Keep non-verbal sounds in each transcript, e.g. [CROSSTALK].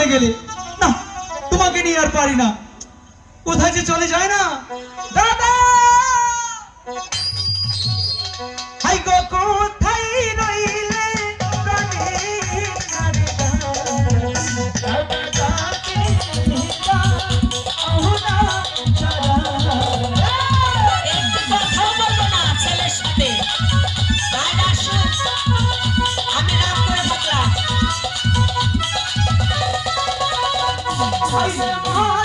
চলে গেলে? না, তোমাকে নিয়ে আর পারি না। কোথায় যে চলে যায় না? দাদা! হাই গো, কোথায় রইলে হাই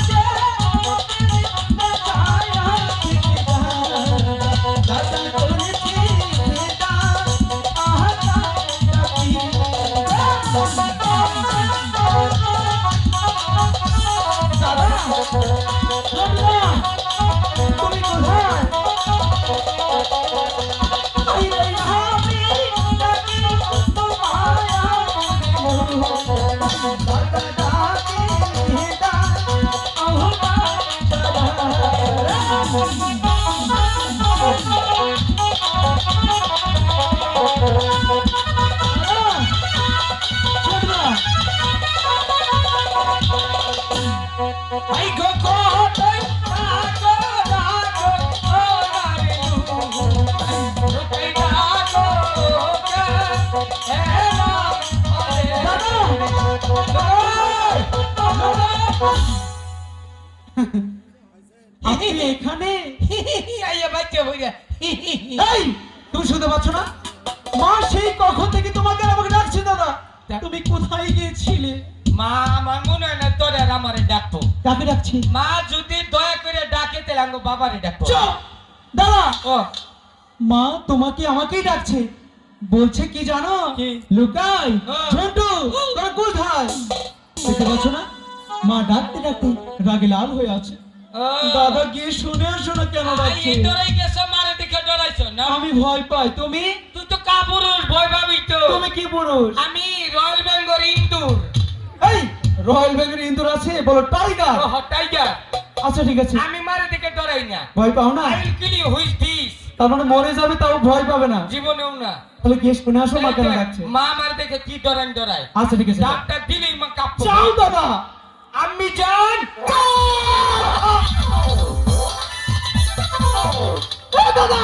দাদা এখানে আইয়া বাচ্চা হইয়া এই তুমি শুনতে পাচ্ছ না? মা সেই কখন থেকে তোমাকে আমাকে ডাকছে দাদা? তুমি কোথায় গিয়েছিলে? মা আমার মনে হয় না তোর আর আমারে ডাকবো। কাকে ডাকছে? মা যদি দয়া করে ডাকে তাহলে আমি বাবারে ডাকবো। দাদা! ও। মা তোমাকে আমাকেই ডাকছে। বলছে কি জানো? লুকাই। ঝন্টু তোরা কোথায়? দেখতে পাচ্ছ না? মা ডাকতে ডাকতে রাগে লাল হয়ে আছে। দাদা গিয়ে শুনে আসো না কেন ডাকছে? আমি ভয় পাই। তুমি? তুই তো কাপুরুষ ভয় পাবি তো। তুমি কি পুরুষ? আমি রয়্যাল বেঙ্গল ইন্দুর। এই রয়্যাল বেঙ্গল ইন্দুর আছে? বলো টাইগার। ও টাইগার। আচ্ছা ঠিক আছে। আমি মারে দেখে ডরাই না। ভয় পাও না? আই কিল ইউ হুইজ তার মানে মরে যাবে তাও ভয় পাবে না। জীবনেও না। তাহলে গিয়ে শুনে আসো মা কেন ডাকছে মা আমার দেখে কি ডরান ডরাই আচ্ছা ঠিক আছে ডাক্তার দিলেই মা কাঁপতো। দাদা। আমি জান ও দাদা।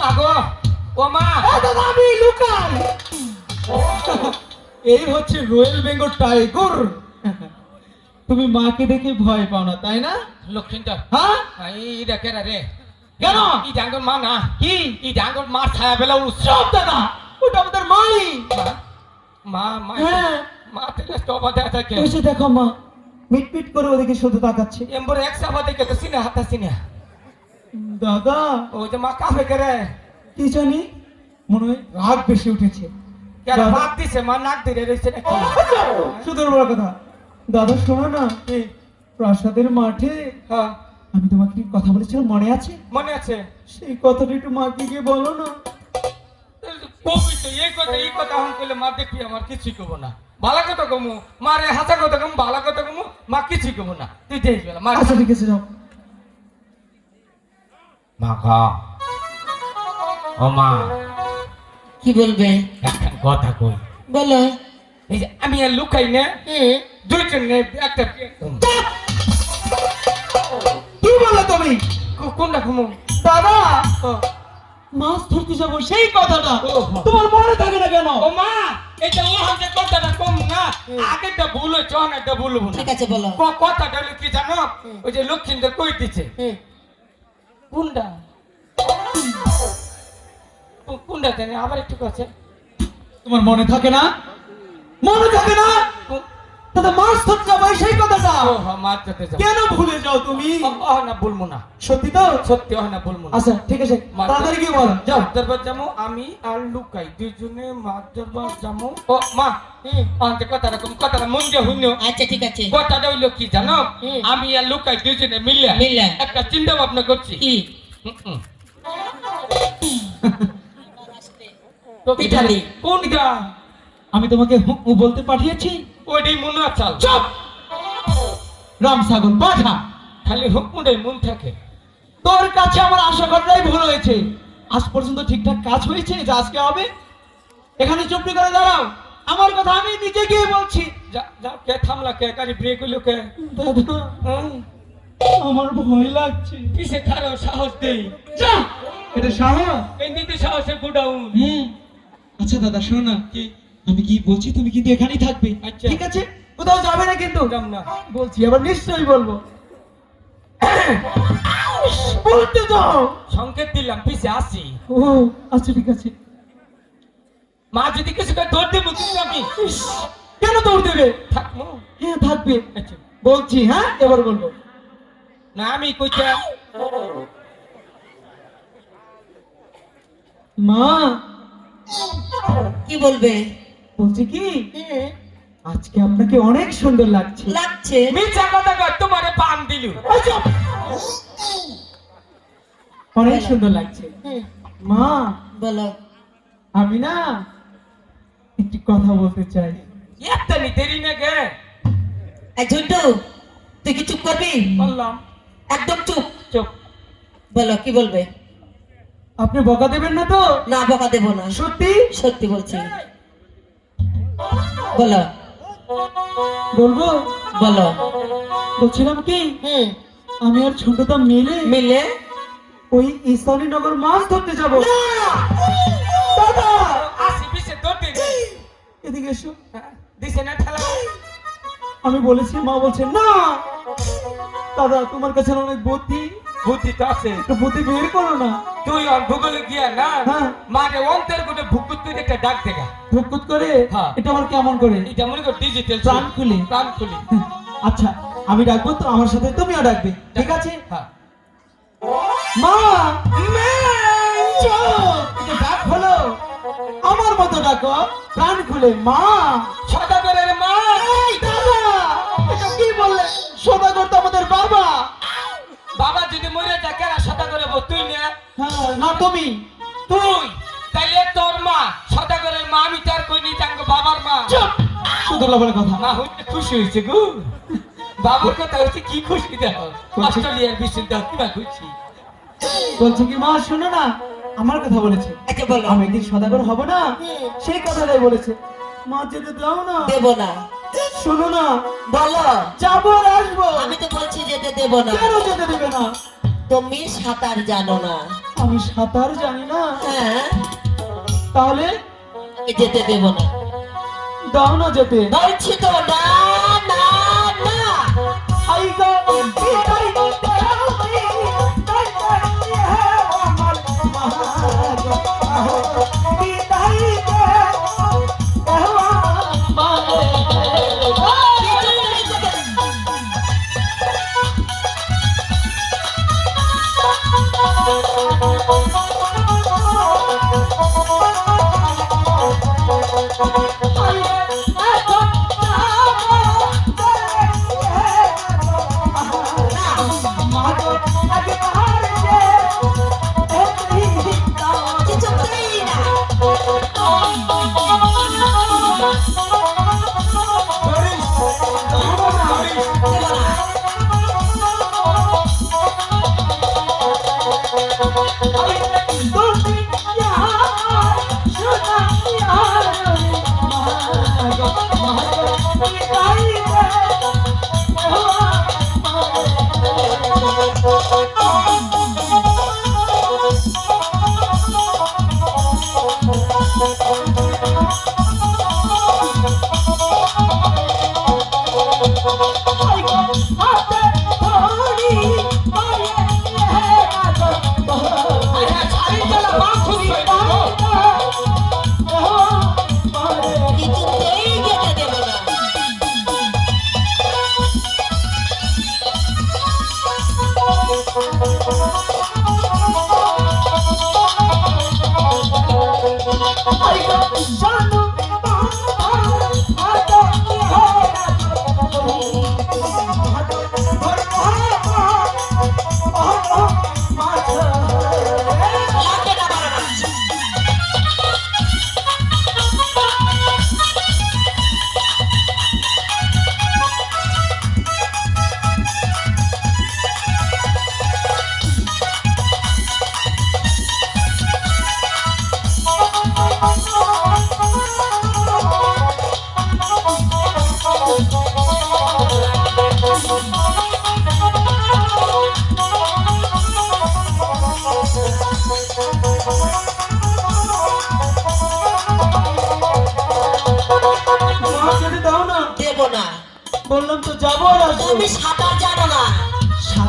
মা গো ও মা। ও দাদা আমি লুকাই। এই হচ্ছে রয়্যাল বেঙ্গল টাইগার। তুমি মাকে দেখে ভয় পাও না তাই না? লক্ষ্মীন্দর হ্যাঁ? এই দেখে রে। কেন? ই ডাঙ্গর মা না। কি? ই ডাঙ্গর মা ছায়া বেলা উৎসব সব দাদা ওটা আমাদের মাই। মা মা। মা তেলে স্টপ দেয়া থাকে এসে দেখো মা মিটমিট করে ওদিকে শুধু তাকাচ্ছে। এম্বর এক সাবা দেখে তো সিনে হাতা সিনে। দাদা। ও যে মা কাফে করে। কি জানি? মনে হয় রাগ বেশি উঠেছে। কেন? দাদা। দিছে মা নাক দিয়ে রয়েছে শুধু বড় কথা। দাদা শোনো না প্রাসাদের মাঠে হ্যাঁ। আমি তোমাকে কথা বলেছিলাম? মনে আছে? মনে আছে। সেই কথাটা একটু মাকে গিয়ে বলো না। কবি তো এই কথা এই কথা আমি কইলে মা দেখবি আমার কিছুই কব না। ভালো কথা কমু মারে হাসা কথা কমু ভালো কথা কমু মা কিছুই কব না। তুই দেখবি মা আচ্ছা ঠিক আছে যাও। মা গা। ও মা। কি বলবে? একটা কথা কই। বলো। এই যে আমি লুকাই না দুইজন একটা কোনটা ঘুমো দাদা ও। মাছ ধরতে যাব সেই কথাটা। তোমার মনে থাকে না কেন? ও মা এটা ও হাতে কথাটা কম না। ভুল হয়েছে অনেকটা ভুল হব ঠিক আছে বলো। ক- কথাটা হলো কি জানো? ওই যে লক্ষ্মীদের কই কোনটা কোনটা জানি আবার একটু কাছে। তোমার মনে থাকে না? মনে থাকে না? মাছ ধরতে যাব সেই কথাটা। ও হ্যাঁ মার কেন ভুলে যাও তুমি? ও- ও না বলব না। সত্যি তো? সত্যি হয় না বলব আচ্ছা ঠিক আছে। তাড়াতাড়ি গিয়ে বলো যাও। ধরবার যাব আমি আর লুকাই দুজনে মাছ ধরবার যাব। ও মা আচ্ছা ঠিক আছে। কথাটা হইল কি জানো? আমি আর লুকাই দুজনে মিলে মিলে। একটা চিন্তা ভাবনা করছি। কি পিঠালি। কোন গা আমি তোমাকে বলতে পাঠিয়েছি। ওইটাই মনে চাল। চুপ! রাম ছাগল বাধা খালি হুকুমটাই মন থাকে। তোর কাছে আমার আশা করাটাই ভুল হয়েছে। আজ পর্যন্ত ঠিকঠাক কাজ হয়েছে যে আজকে হবে। এখানে চুপটি করে দাঁড়াও। আমার কথা আমি নিজে গিয়ে বলছি। যা যা কে থামলা কে? গাড়ি ব্রেক হইল কে? দাদা হ্যাঁ? আমার ভয় লাগছে। কিসে খারো সাহস দেই যা! এটা সাহস? এই নিতে সাহসের গোডাউন। হুম। আচ্ছা দাদা শোনো না। কি? আমি কি বলছি? তুমি কিন্তু এখানেই থাকবে। আচ্ছা। ঠিক আছে? কোথাও যাবে না কিন্তু। না। বলছি আবার নিশ্চয়ই বলব। বলতে দাও। সংকেত দিলাম পিছে আসি। ও আচ্ছা ঠিক আছে। মা যদি কিছু করে দৌড় দেবো কিন্তু আমি কেন দৌড় দেবে? থাকব হ্যাঁ থাকবে। আচ্ছা। বলছি হ্যাঁ এবার বলব। না আমি মা। কি বলবে? বলছি কি? আজকে আপনাকে অনেক সুন্দর লাগছে। লাগছে। মিথ্যা কথা কয় তোমারে পান দিলু। আচ্ছা। অনেক সুন্দর লাগছে। মা বলো। আমি না একটি কথা বলতে চাই। একটা নি দেরি না গে এই ঝুন্টু তুই কি চুপ করবি? বললাম। একদম চুপ। চুপ। বলো কি বলবে? আপনি বকা দেবেন না তো? না বকা দেব না। সত্যি? সত্যি বলছি। বলো। বলব? বলো। বলছিলাম কি? আমি আর ছোটটা মিলে মিলে? ওই ইসানীনগর মাছ ধরতে যাব। দাদা! আসি পিছে দৌড় এদিকে এসো। দিছে না ঠেলা। আমি বলেছি মা বলছে না! দাদা তোমার কাছে অনেক বুদ্ধি। বুদ্ধি তো আছে। একটু বুদ্ধি বের করো না। তুই আর ভূগোলে গিয়া না হ্যাঁ। মাকে অন্তর করে ভুকুত করে একটা ডাক দেখা ধুকুত করে? হ্যাঁ। এটা আমার কেমন করে? এটা মনে কর ডিজিটাল প্রাণ খুলে। প্রাণ খুলি। আচ্ছা আমি ডাকবো তো? আমার সাথে তুমিও ডাকবে। ঠিক আছে? হ্যাঁ। মা! এটা ডাক হলো। আমার মতো ডাকো। প্রাণ খুলে। মা! সদাগরের মা! এই দাদা! এটা কি বললে? সদাগর তো আমাদের বাবা। না হ্যাঁ তুমি। তুই তাইলে তোর মা সদাগরের মা আমি তার কই নি জাঙ্গ বাবার মা। চুপ! শুধু লবণের কথা। মা হইতে খুশি হয়েছে গো। বাবার কথা হচ্ছে কি খুশি দেখো? অস্ট্রেলিয়ার বিশ্বের দাও কিবা খুশি? বলছে কি মা শোনো না আমার কথা বলেছে। আচ্ছা বলো। আমি একদিন সদাগর হব না সেই কথাটাই বলেছে। মা যেতে দাও না। দেব না। শোনো না। বলো। যাব আর আসব। আমি তো বলছি যেতে দেব না। কেন যেতে দেবে না? তুমি সাঁতার জানো না। আমি সাঁতার জানি না। হ্যাঁ। তাহলে? যেতে দেব না। দাও না যেতে। বলছি তো না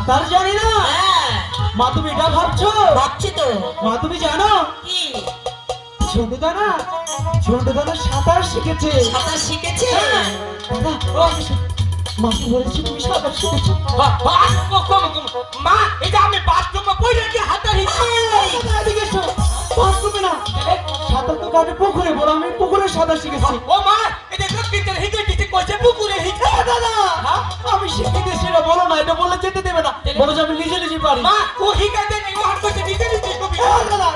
সাঁতার জানি না হ্যাঁ মা তুমি এটা ভাবছ ভাবছি তো মা তুমি জানো কি ছোট দানা ছোট দানা সাঁতার শিখেছে সাঁতার শিখেছে মা বলেছি তুমি সাঁতার শিখেছো। মা এটা আমি বাথরুমে পড়ে গিয়ে হাতে বাথরুমে না। সাঁতার তো কাটে পুকুরে বলো আমি পুকুরে সাঁতার শিখেছি। ও মা এটা লক্ষ্মীদের হিতে দিতে কইছে পুকুরে হিতে। দাদা আমি শিখে দিয়েছি বলো না এটা বললে যেতে দেবে না। বলো যে আমি নিজে নিজে পারি। মা ও হিকাইতে নেই ও হাত করতে নিতে নিতে কবি দাদা,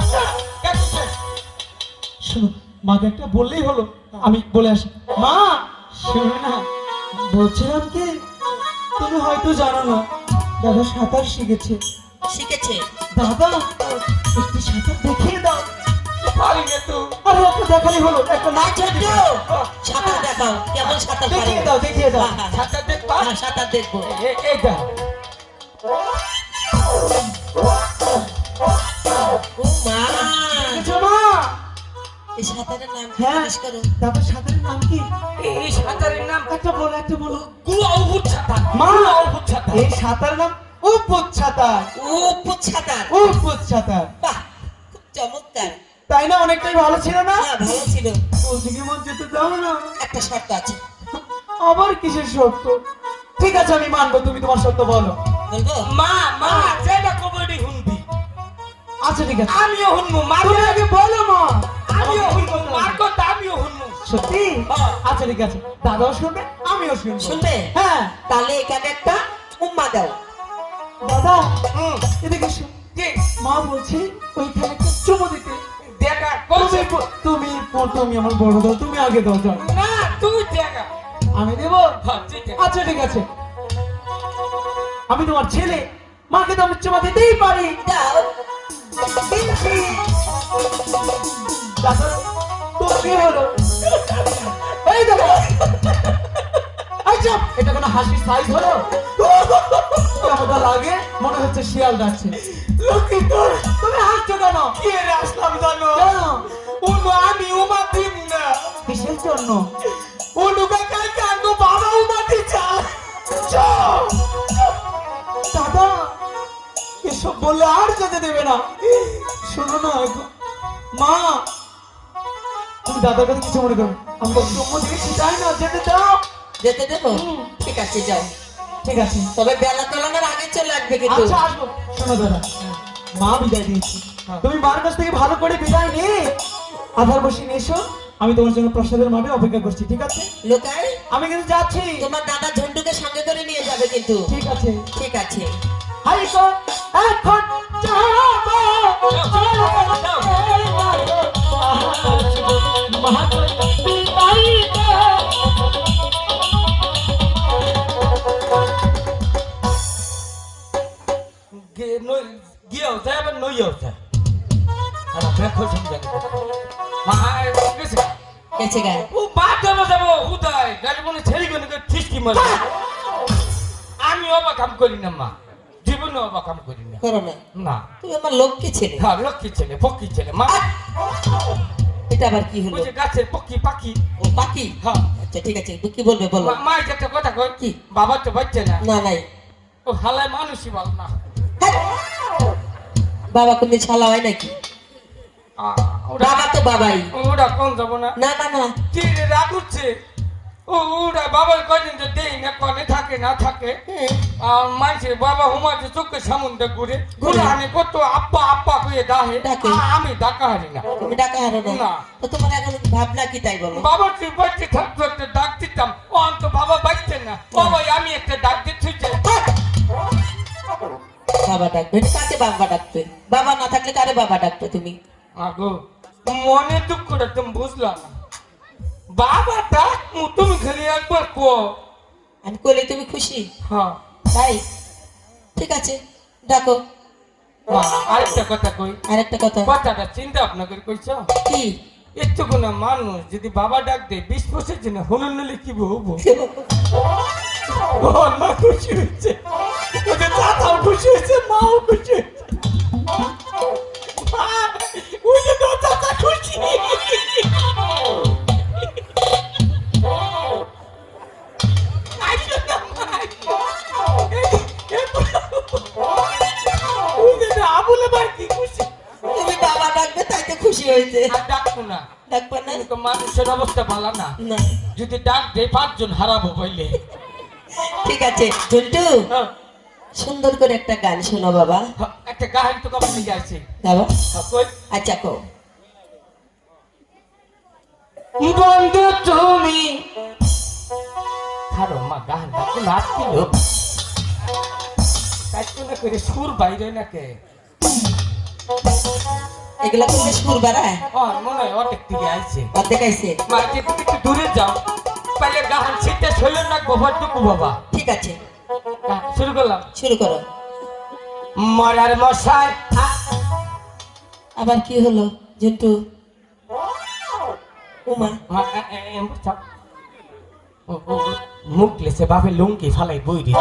শোনো মাকে একটা বললেই হলো। আমি বলে আসি মা শোনো না বলছিলাম কি তুমি হয়তো জানো না দাদা সাঁতার শিখেছে। শিখেছে। দাদা একটু সাঁতার দেখিয়ে দাও। পারি না তো। আরে একটা দেখালি হলো। একটা না নাচ ছোট্ট সাঁতার দেখাও কেমন সাঁতার পারো? দেখিয়ে দাও দেখিয়ে দাও। হ্যাঁ, হ্যাঁ, দেখবা? হ্যাঁ, সাঁতার দেখব। ও মা? এই সাঁতারের নাম কি? হ্যাঁ তারপর সাঁতারের নাম কি? এই সাঁতারের নাম একটা বলো একটা বলো। গুয়া সাঁতার মা উপুর সাঁতার এই সাঁতার নাম উপত সাঁতার ও পুত সাঁতার উপত সাঁতার বাহ খুব চমৎকার। তাই না? অনেকটাই ভালো ছিল না? হ্যাঁ ভালো ছিল। যেতে দাও না? একটা শর্ত আছে। আবার কিসের সত্য ঠিক আছে আমি মানবো তুমি তোমার সত্য বলো। মা মা যেটা কবডি হুনবি। আচ্ছা ঠিক আছে। আমিও হুনমু মা তুমি আগে বলো মা। আমিও হুনমু মার কথা আমিও হুনমু সত্যি? হ্যাঁ। আচ্ছা ঠিক আছে। দাদাও শুনবে আমিও শুনব। শুনবে? হ্যাঁ। তাহলে এখানে একটা উম্মা দাও। দাদা এদিকে। কি মা বলছে ওইখানে একটা চুমো দিতে। দেখা তুমি তুমি তুমি আমার বড় দাও তুমি আগে দাও যাও। না তুই দেখা। আমি দেবো? হ্যাঁ আচ্ছা ঠিক আছে। আমি তোমার ছেলে। মাকে তো আমি চুমা দিতেই পারি। দাদা তো কি হলো? এই দেখো। আচ্ছা এটা কোনো হাসির সাইজ হলো? কেমনটা লাগে মনে হচ্ছে শিয়াল ডাকছে লক্ষ্মী তোর তুমি হাসছো কেন? কি আসলাম জানো? কেন? উনু আমি উমা দিম না। কিসের জন্য? উনু কাকা কাকু বাবা উমা দিছা। দাদা। এসব বললে আর যেতে দেবে না। শোনো না। মা। তুমি দাদার কাছে কিছু মনে করো। আমি তো চুম্বো দিয়েছি যাই না? যেতে দাও। যেতে দেবো? ঠিক আছে যাও। ঠিক আছে তবে বেলা তোলানোর আগে চলে আসবে কিন্তু আচ্ছা আসব শোনো দাদা মা বিদায় দিয়েছি তুমি মার কাছ থেকে ভালো করে বিদায় নে আধার বসে নিয়ে এসো আমি তোমার জন্য প্রসাদের মাঠে অপেক্ষা করছি ঠিক আছে লোকাই আমি কিন্তু যাচ্ছি তোমার দাদা ঝন্টুকে সঙ্গে করে নিয়ে যাবে কিন্তু ঠিক আছে ঠিক আছে হাই কো এখন যাব গিয়েও যায় আবার নইয়েও যায় গেছে গায়ে ও বাদ যাব যাব উদয় গাড়ি মনে ছেড়ে গেলে ঠিকই মারবে আমি অবা কাম করি না মা জীবনে অবা কাম করি না করো না না তুমি আমার লক্ষ্মী ছেলে হ্যাঁ লক্ষ্মী ছেলে পক্ষী ছেলে মা এটা আবার কি হলো যে গাছের পক্ষী পাখি ও পাখি হ্যাঁ আচ্ছা ঠিক আছে তো কি বলবে বলো মা- একটা কথা কই কি? বাবা তো বাচ্চা না না নাই ও হালায় মানুষই ভালো না। বাবা কোনদিন ছালা হয় নাকি? বাবা তো বাবাই। কোন যাব না? না না না। কি রে রাগ উঠছে ওরা বাবার কদিন তো দেই না কনে থাকে না থাকে। আর বাবা চোখে সামুন্দে ঘুরে। ঘুরে। আমি কত আপ্পা আপ্পা কয়ে। আ- আমি ডাকা হারি না। তুমি ডাকা হারো না। তো তোমার এখন ভাবনা কি তাই বলো? বাবা তুই থাকতো একটা ডাক দিতাম। ও অন্ত বাবা না। ভাই আমি একটা ডাক দিচ্ছি বাবা ডাকবে? কাকে বাবা ডাকবে? বাবা না থাকলে কারে বাবা ডাকবে তুমি? আগো মনে দুঃখটা তুমি বুঝলাম বাবা ডাক তুমি খালি একবার কো আমি করলে তুমি খুশি? হ্যাঁ। তাই? ঠিক আছে ডাকো। আরেকটা কথা কই। আরেকটা কথা। কথাটা চিন্তা করে কইছো? কি? কোনো মানুষ যদি বাবা ডাক দেয় বিশ বছর জন্য হনুন নিলে কি হব? ও [LAUGHS] মা খুশি হয়েছে বাবাও খুশি খুশি হয়েছে। ডাকবো না। ডাকবো না? মানুষের অবস্থা ভালো না। যদি ডাক দেয় পাঁচজন হারাবো বললে ঠিক আছে ঝন্টু। হ্যাঁ। সুন্দর করে একটা গান শোনো বাবা। একটা গান তো কবে থেকে আছে বাবা। হ্যাঁ, আচ্ছা কো বন্ধু তুমি। খারো মা গান ডাকো নাচছিল কাজটা না করে সুর বাইরে নাকে এগুলা করলে সুর বাড়ায়। ও মনে হয় অর্ধেক থেকে আইছে। অর্ধেক আইছে। মা একটু দূরে যাও। পাইলে গান ছিটে ছিল না গোবর টুকু বাবা। ঠিক আছে। শুরু করলাম। শুরু করো। মরার মশাই। আবার কি হলো ঝন্টু উমা। মুখ লেসে বাপে লুঙ্গি ফালাই বই দি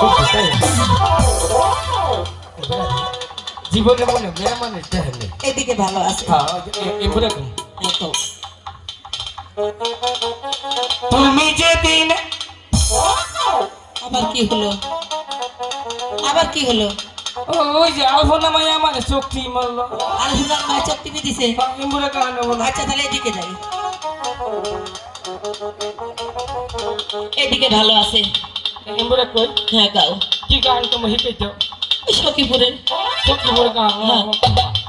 জীবনে মনে মেয়ে মানুষ দেখেনি এদিকে ভালো আছে। হ্যাঁ, তুমি যেদিন আবার কি হলো? আবার কি হলো? ওই যে আলফোনা মাইয়া মানে চোখটি মারলো। আলহুনার মা চোখ টিপে দিছে? এমবুরে গান নেব না আচ্ছা তাহলে এদিকে যাই। এদিকে ভালো আছে। এমবুরে কই? হ্যাঁ গাও কি গান তুমি শিখাইছ সখীপুরের চোখটি বড় গান হ্যাঁ।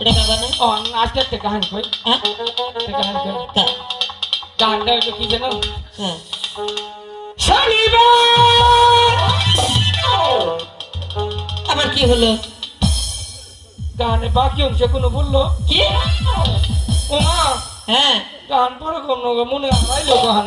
ওটা গাবা না ও আজকে একটা গান কই? হ্যাঁ? একটা গান কই। গানটা হলো কি জানো হ্যাঁ। শনিবার! আবার কি হলো? গানে বাকি অংশ কোনো বলল? কি? ও মা হ্যাঁ। গান পরে কোনো মনে হারাইলো গান